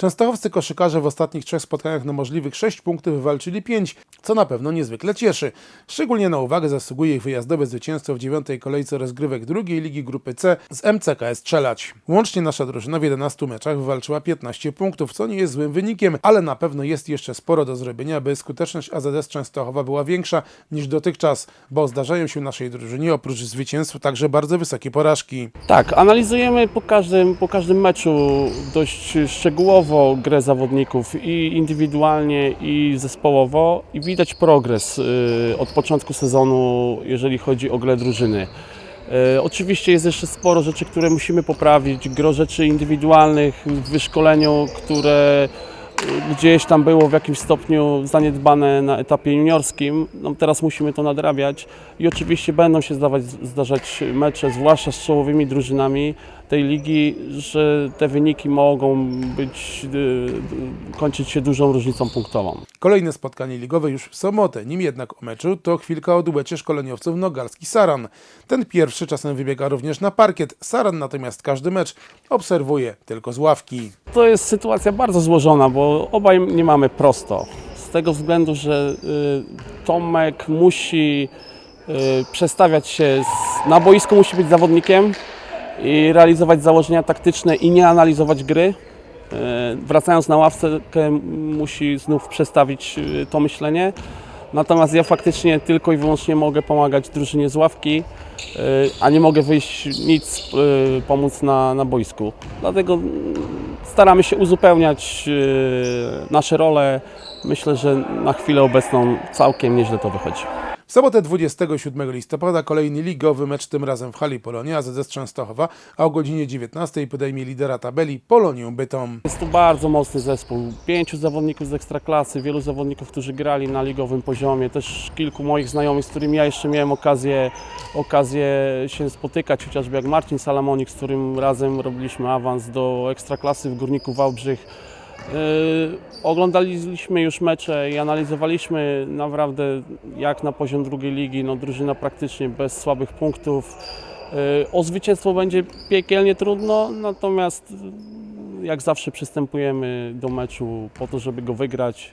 Częstochowscy koszykarze w ostatnich trzech spotkaniach na możliwych 6 punktów wywalczyli 5, co na pewno niezwykle cieszy. Szczególnie na uwagę zasługuje ich wyjazdowe zwycięstwo w dziewiątej kolejce rozgrywek drugiej ligi grupy C z MCKS Czelać. Łącznie nasza drużyna w 11 meczach wywalczyła 15 punktów, co nie jest złym wynikiem, ale na pewno jest jeszcze sporo do zrobienia, by skuteczność AZS Częstochowa była większa niż dotychczas, bo zdarzają się naszej drużynie oprócz zwycięstw także bardzo wysokie porażki. Tak, analizujemy po każdym, po każdym meczu dość szczegółowo grę zawodników i indywidualnie i zespołowo i widać progres y, od początku sezonu, jeżeli chodzi o grę drużyny. Y, Oczywiście jest jeszcze sporo rzeczy, które musimy poprawić, gro rzeczy indywidualnych w wyszkoleniu, które y, gdzieś tam było w jakimś stopniu zaniedbane na etapie juniorskim. No, teraz musimy to nadrabiać i oczywiście będą się zdawać, zdarzać mecze, zwłaszcza z czołowymi drużynami tej ligi, że te wyniki mogą być, y, kończyć się dużą różnicą punktową. Kolejne spotkanie ligowe już w sobotę, nim jednak o meczu to chwilka o duecie szkoleniowców Nogalski Saran. Ten pierwszy czasem wybiega również na parkiet, Saran natomiast każdy mecz obserwuje tylko z ławki. To jest sytuacja bardzo złożona, bo obaj nie mamy prosto. Z tego względu, że y, Tomek musi y, przestawiać się z, na boisku, musi być zawodnikiem i realizować założenia taktyczne i nie analizować gry. Y, Wracając na ławce, musi znów przestawić y, to myślenie. Natomiast ja faktycznie tylko i wyłącznie mogę pomagać drużynie z ławki, y, a nie mogę wyjść nic pomóc na, na boisku. Dlatego mm, staramy się uzupełniać nasze role. Myślę, że na chwilę obecną całkiem nieźle to wychodzi. W sobotę 27 listopada kolejny ligowy mecz, tym razem w hali Polonia, AZS Częstochowa, a o godzinie 19 podejmie lidera tabeli Polonię Bytom. Jest to bardzo mocny zespół. Pięciu zawodników z ekstraklasy, wielu zawodników, którzy grali na ligowym poziomie. Też kilku moich znajomych, z którymi ja jeszcze miałem okazję, okazję się spotykać, chociażby jak Marcin Salamonik, z którym razem robiliśmy awans do ekstraklasy w Górniku Wałbrzych. Yy, oglądaliśmy już mecze i analizowaliśmy naprawdę jak na poziom drugiej ligi, no drużyna praktycznie bez słabych punktów. Yy, o zwycięstwo będzie piekielnie trudno, natomiast jak zawsze przystępujemy do meczu po to, żeby go wygrać.